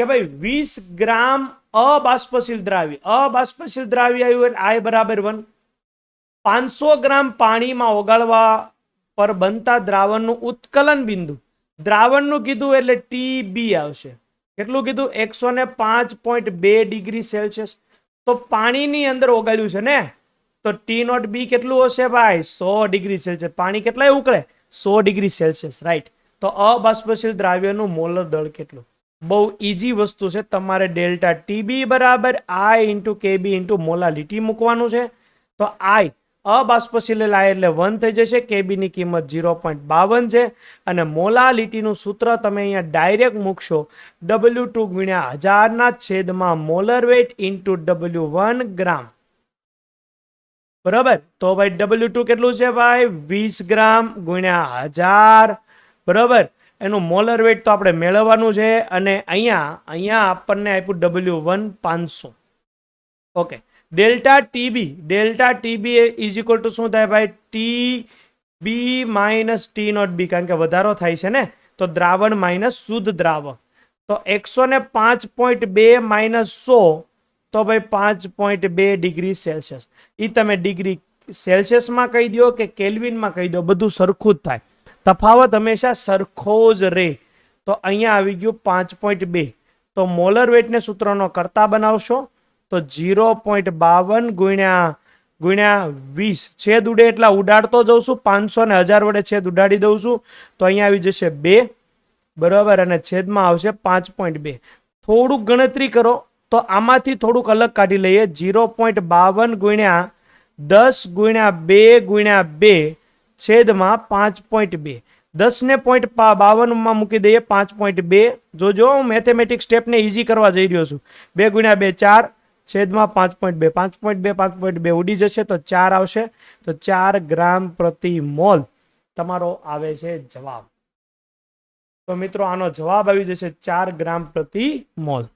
કે ભાઈ વીસ ગ્રામ અબાષ્પશીલ દ્રાવ્ય અબાષ્પશીલ દ્રાવ્ય આવ્યું એટલે આય બરાબર વન. પાંચસો ગ્રામ પાણીમાં ઓગાળવા પર બનતા દ્રાવણનું ઉત્કલન બિંદુ. દ્રાવણનું કીધું એટલે ટી બી આવશે. કેટલું કીધું? એકસો ને પાંચ પોઈન્ટ બે ડિગ્રી સેલ્સિયસ. તો પાણીની અંદર ઓગાળ્યું છે ને? તો ટી નોટ બી કેટલું હશે ભાઈ? સો ડિગ્રી સેલ્સિયસ. પાણી કેટલાય ઉકળે? સો ડિગ્રી સેલ્સિયસ, રાઈટ. તો અબાષ્પશીલ દ્રાવ્યનું મોલર દળ કેટલું? બહુ ઇઝી વસ્તુ છે. તમારે ડેલ્ટા ટીબી બરાબર I into K B into molality મૂકવાનું છે. તો આઈ અબાષ્પશીલ આય એટલે વન થઈ જશે. કેબીની કિંમત ઝીરો પોઈન્ટ બાવન છે. અને મોલાલિટીનું સૂત્ર તમે અહીંયા ડાયરેક્ટ મૂકશો. ડબલ્યુ ટુ ગુણ્યા હજારના છેદમાં molar weight into W one gram બરાબર? તો ભાઈ ડબલ્યુ ટુ કેટલું છે ભાઈ? વીસ ગ્રામ ગુણ્યા હજાર. બરાબર? એનું મોલર વેટ તો આપણે મેળવવાનું છે અને અહીંયા અહીંયા આપણને આપ્યું ડબલ્યુ વન પાંચસો. Okay delta TB delta TB is equal to શું થાય ભાઈ? T B minus T nought B કારણ કે વધારો થાય છે ને? તો દ્રાવણ માઇનસ શુદ્ધ દ્રાવણ તો એકસો ને પાંચ પોઈન્ટ બે માઇનસ સો, તો ભાઈ પાંચ પોઈન્ટ બે ડિગ્રી સેલ્સિયસ. એ તમે ડિગ્રી સેલ્સિયસમાં કહી દો કે કેલ્વિનમાં કહી દો બધું સરખું જ થાય. તફાવત હંમેશા સરખો જ રહે તો અહીંયા આવી ગયું પાંચ પોઈન્ટ બે. તો મોલર વેટને સૂત્રનો કરતા બનાવશો, તો ઝીરો પોઈન્ટ બાવન ગુણ્યા ગુણ્યા વીસ. છેદ ઉડે એટલા ઉડાડતો જઉં છું, પાંચસો ને હજાર વડે છેદ ઉડાડી દઉં છું. તો અહીંયા આવી જશે બે. બરાબર? અને છેદમાં આવશે પાંચ પોઈન્ટ બે. થોડુંક ગણતરી કરો. તો આમાંથી થોડુંક અલગ કાઢી લઈએ. ઝીરો પોઈન્ટ બાવન ગુણ્યા દસ ગુણ્યા બે ગુણ્યા બે. છેદમાં પાંચ પોઈન્ટ બે. દસને પોઈન્ટ બાવનમાં મૂકી દઈએ પાંચ પોઈન્ટ બે. જોજો, હું મેથેમેટિક સ્ટેપને ઇઝી કરવા જઈ રહ્યો છું. બે ગુણ્યા બે, ચાર. છેદમાં પાંચ પોઈન્ટ બે. પાંચ પોઈન્ટ બે, પાંચ પોઈન્ટ બે ઉડી જશે તો ચાર આવશે. તો ચાર ગ્રામ પ્રતિ મોલ તમારો આવે છે જવાબ. તો મિત્રો, આનો જવાબ આવી જશે ચાર ગ્રામ પ્રતિ મોલ.